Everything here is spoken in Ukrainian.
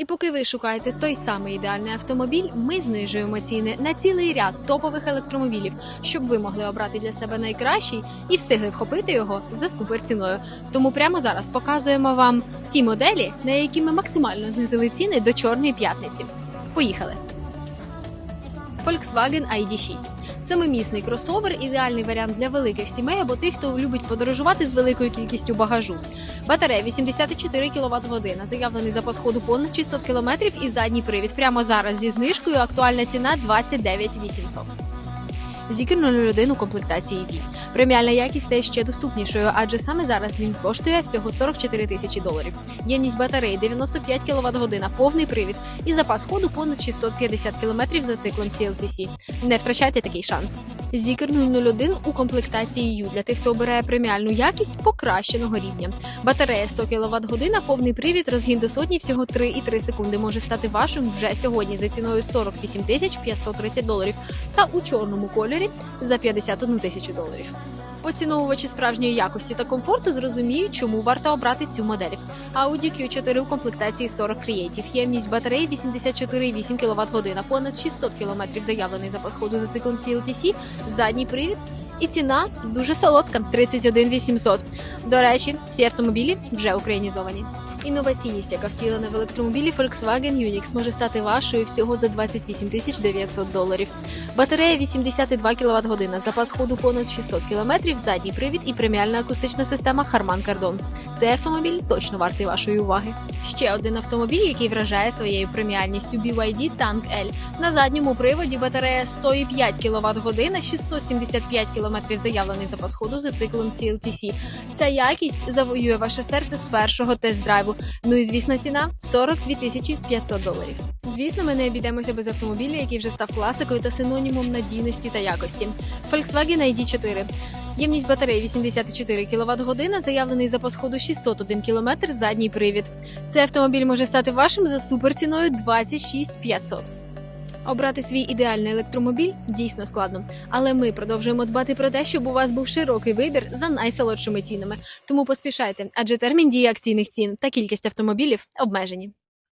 І поки ви шукаєте той самий ідеальний автомобіль, ми знижуємо ціни на цілий ряд топових електромобілів, щоб ви могли обрати для себе найкращий і встигли вхопити його за суперціною. Тому прямо зараз показуємо вам ті моделі, на які ми максимально знизили ціни до чорної п'ятниці. Поїхали! Volkswagen ID6. Семимісний кросовер ідеальний варіант для великих сімей або тих, хто любить подорожувати з великою кількістю багажу. Батарея 84 кВт година. Заявлений запас ходу понад 600 км і задній привід. Прямо зараз зі знижкою актуальна ціна 29 800. Зікер 01 у комплектації V. Преміальна якість стає ще доступнішою, адже саме зараз він коштує всього 44 тисячі доларів. Ємність батареї 95 кВт година, повний привід і запас ходу понад 650 км за циклом CLTC. Не втрачайте такий шанс. Зікер 001 у комплектації для тих, хто обирає преміальну якість покращеного рівня. Батарея 100 кВт година, повний привід, розгін до сотні всього 3,3 секунди може стати вашим вже сьогодні за ціною 48 тисяч 530 доларів та у чорному кольорі за 51 тисячу доларів. Поціновувачі справжньої якості та комфорту зрозуміють, чому варто обрати цю модель. Audi Q4 у комплектації 40 Creative. Ємність батареї 84,8 кВт година, понад 600 км заявлений запас ходу за циклом CLTC, задній привід. І ціна дуже солодка 31 800. До речі, всі автомобілі вже українізовані. Інноваційність, яка втілена в електромобілі Volkswagen Unix, може стати вашою всього за 28 тисяч 900 доларів. Батарея 82 кВт година, запас ходу понад 600 км, задній привід і преміальна акустична система Harman Kardon. Цей автомобіль точно вартий вашої уваги. Ще один автомобіль, який вражає своєю преміальністю BYD Tank L. На задньому приводі батарея 105 кВт година, 675 км заявлений запас ходу за циклом CLTC. Ця якість завоює ваше серце з першого тест-драйву. Ну і звісна ціна 42 тисячі 500 доларів. Звісно, ми не обійдемося без автомобіля, який вже став класикою та синонімом надійності та якості. Volkswagen ID4. Ємність батареї 84 кВт година, заявлений запас ходу 601 км, задній привід. Цей автомобіль може стати вашим за суперціною 26 500. Обрати свій ідеальний електромобіль дійсно складно, але ми продовжуємо дбати про те, щоб у вас був широкий вибір за найсолодшими цінами. Тому поспішайте, адже термін дії акційних цін та кількість автомобілів обмежені.